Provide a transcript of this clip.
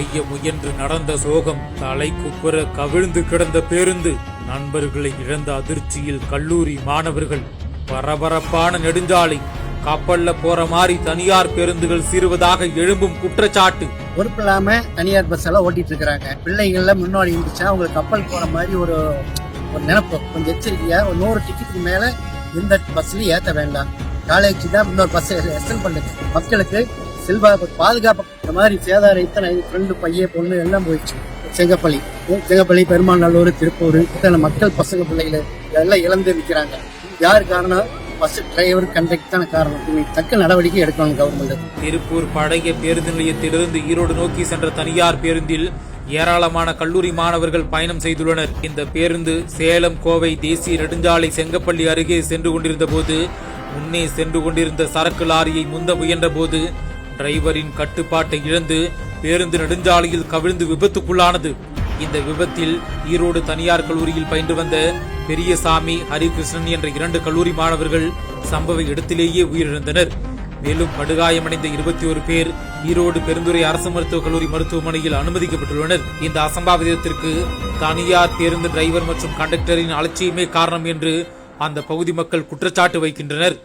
செய்ய முயன்று நடந்த சோகம் தலை குப்புற கவிழ்ந்து கிடந்த பேருந்து. நண்பர்களை இழந்த அதிர்ச்சியில் கல்லூரி மாணவர்கள் பரபரப்பான நெடுஞ்சாலை. கப்பல்ல போற மாதிரி தனியார் பேருந்துகள் சீருவதாக எழும்பும் குற்றச்சாட்டு. பொறுப்பு இல்லாம தனியார் பஸ் எல்லாம் ஓட்டிட்டு இருக்காங்க பிள்ளைகள்ல முன்னாடி இருந்துச்சுன்னா அவங்களுக்கு கப்பல் போற மாதிரி ஒரு ஒரு நினைப்பு கொஞ்சம் எச்சரிக்கையா ஒரு நூறு டிக்கெட்டுக்கு மேல இந்த பஸ்லயும் ஏத்த வேண்டாம். காலேஜ் தான் இன்னொரு பஸ் எக்ஸ்டெண்ட் பண்ணுது மக்களுக்கு செல்வா பாதுகாப்பு இந்த மாதிரி சேதாரம் இத்தனை ஃப்ரெண்டு பையன் பொண்ணு எல்லாம் போயிடுச்சு. செங்கப்பள்ளி. செங்கப்பள்ளி பெருமாநல்லூர் திருப்பூர் இத்தனை மக்கள் பசங்க பிள்ளைகளை எல்லாம் இழந்து நிற்கிறாங்க யார் காரணம் பஸ் டிரைவர் கண்டக்டர் காரணம். இன்னைக்கு தக்க நடவடிக்கை எடுக்கணும் கவர்மெண்ட் திருப்பூர் பழைய பேருந்து நிலையத்திலிருந்து ஈரோடு நோக்கி சென்ற தனியார் பேருந்தில் ஏராளமான கல்லூரி மாணவர்கள் பயணம் செய்துள்ளனர். இந்த பேருந்து சேலம் கோவை தேசிய நெடுஞ்சாலை செங்கப்பள்ளி அருகே சென்று கொண்டிருந்த போது முன்னே சென்று கொண்டிருந்த சரக்கு லாரியை முந்த முயன்ற போது டிரைவரின் கட்டுப்பாட்டை இழந்து பேருந்து நெடுஞ்சாலையில் கவிழ்ந்து விபத்துக்குள்ளானது. இந்த விபத்தில் ஈரோடு தனியார் கல்லூரியில் பயின்று வந்த பெரியசாமி ஹரிகிருஷ்ணன் என்ற இரண்டு கல்லூரி மாணவர்கள் சம்பவ இடத்திலேயே உயிரிழந்தனர். மேலும் படுகாயமடைந்த இருபத்தி ஒரு பேர் ஈரோடு பெருந்துறை அரசு மருத்துவக் கல்லூரி மருத்துவமனையில் அனுமதிக்கப்பட்டுள்ளனர். இந்த அசம்பாவிதத்திற்கு தனியார் பேருந்து டிரைவர் மற்றும் கண்டக்டரின் அலட்சியமே காரணம் என்று அந்த பகுதி மக்கள் குற்றச்சாட்டு வைக்கின்றனர்.